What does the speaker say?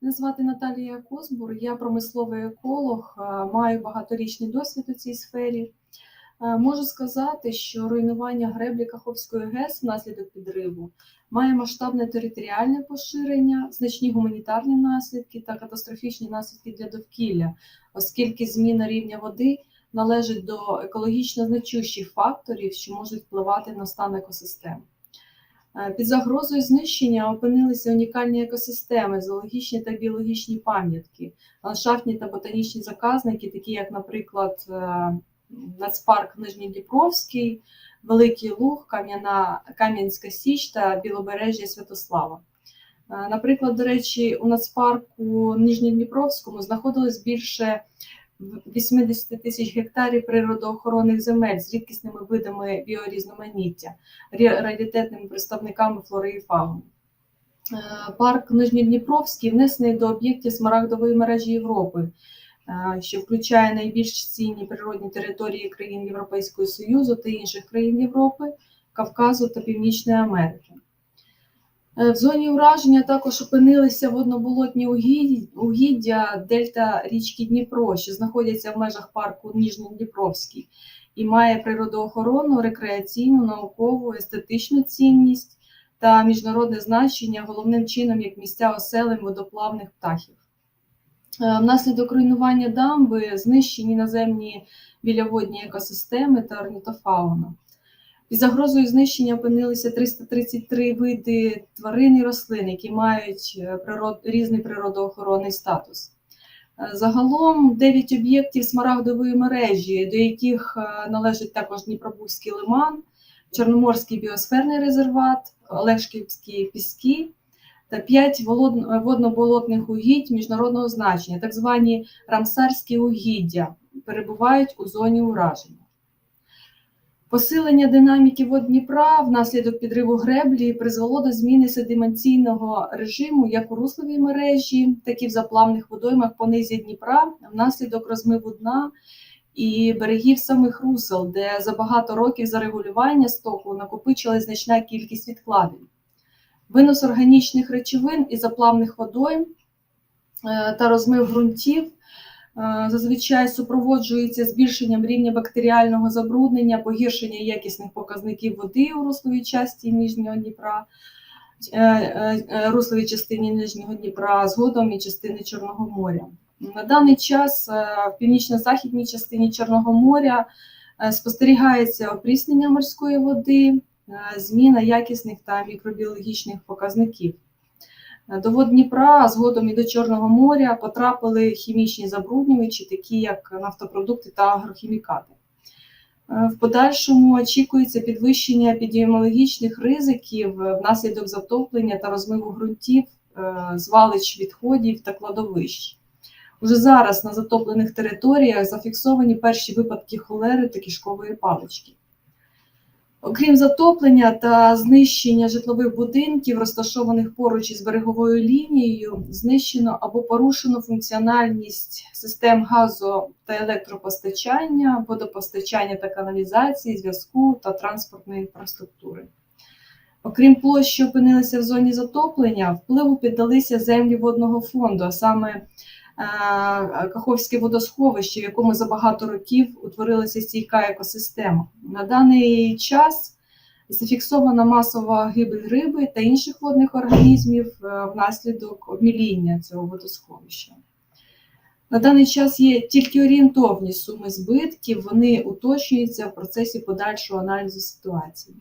Мене звати Наталія Козбур, я промисловий еколог, е, маю багаторічний досвід у цій сфері. Е, Можу сказати, що руйнування греблі Каховської ГЕС внаслідок підриву має масштабне територіальне поширення, значні гуманітарні наслідки та катастрофічні наслідки для довкілля, оскільки зміна рівня води належить до екологічно значущих факторів, що можуть впливати на стан екосистем. Е, Під загрозою знищення опинилися унікальні екосистеми, зоологічні та біологічні пам'ятки, ландшафтні та ботанічні заказники, такі як, наприклад, е, Нацпарк Нижньодніпровський, Великий Луг, Кам'яна, Кам'янська Січ та Білобережжя Святослава. Е, Наприклад, до речі, у Нацпарку Нижньодніпровському знаходилось більше 80 тисяч гектарів природоохоронних земель з рідкісними видами біорізноманіття, рі- раритетними представниками флори і фауни. Е, Парк Нижньодніпровський внесений до об'єктів Смарагдової мережі Європи, е, що включає найбільш цінні природні території країн Європейського Союзу та інших країн Європи, Кавказу та Північної Америки. Е, В зоні ураження також опинилися водноболотні угіддя дельта річки Дніпро, що знаходяться в межах парку Ніжньодніпровський, і має природоохоронну, рекреаційну, наукову, естетичну цінність та міжнародне значення головним чином як місця оселень водоплавних птахів. Е, Внаслідок руйнування дамби знищені наземні біляводні екосистеми та орнітофауна. Під загрозою знищення опинилися 333 види тварин і рослин, які мають е, природ... різний природоохоронний статус. Е, Загалом 9 об'єктів смарагдової мережі, до яких е, належить також Дніпробузький лиман, Чорноморський біосферний резерват, Олешківські піски та 5 водно-болотних угідь міжнародного значення, так звані рамсарські угіддя, перебувають у зоні ураження. Посилення динаміки вод Дніпра внаслідок підриву греблі призвело до зміни седиментаційного режиму як у русловій мережі, так і в заплавних водоймах по низі Дніпра внаслідок розмиву дна і берегів самих русел, де за багато років зарегулювання стоку накопичилась значна кількість відкладень. Винос органічних речовин із заплавних водойм е, та розмив ґрунтів зазвичай супроводжується збільшенням рівня бактеріального забруднення, погіршення якісних показників води у русловій часті Нижнього Дніпра, е, е, е, русловій частині Нижнього Дніпра, згодом і частини Чорного моря. На даний час е, в північно-західній частині Чорного моря е, спостерігається опріснення морської води, е, зміна якісних та мікробіологічних показників. До вод Дніпра, а згодом і до Чорного моря потрапили хімічні забруднювачі, такі як нафтопродукти та агрохімікати. Е, В подальшому очікується підвищення епідеміологічних ризиків е, внаслідок затоплення та розмиву ґрунтів, е, звалищ відходів та кладовищ. Уже зараз на затоплених територіях зафіксовані перші випадки холери та кишкової палички. Окрім затоплення та знищення житлових будинків, розташованих поруч із береговою лінією, знищено або порушено функціональність систем газу та електропостачання, водопостачання та каналізації, зв'язку та транспортної інфраструктури. Окрім площ, що опинилися в зоні затоплення, впливу піддалися землі водного фонду, а саме Каховське водосховище, в якому за багато років утворилася стійка екосистема. На даний час зафіксована масова гибель риби та інших водних організмів е, внаслідок обміління цього водосховища. На даний час є тільки орієнтовні суми збитків, вони уточнюються в процесі подальшого аналізу ситуації.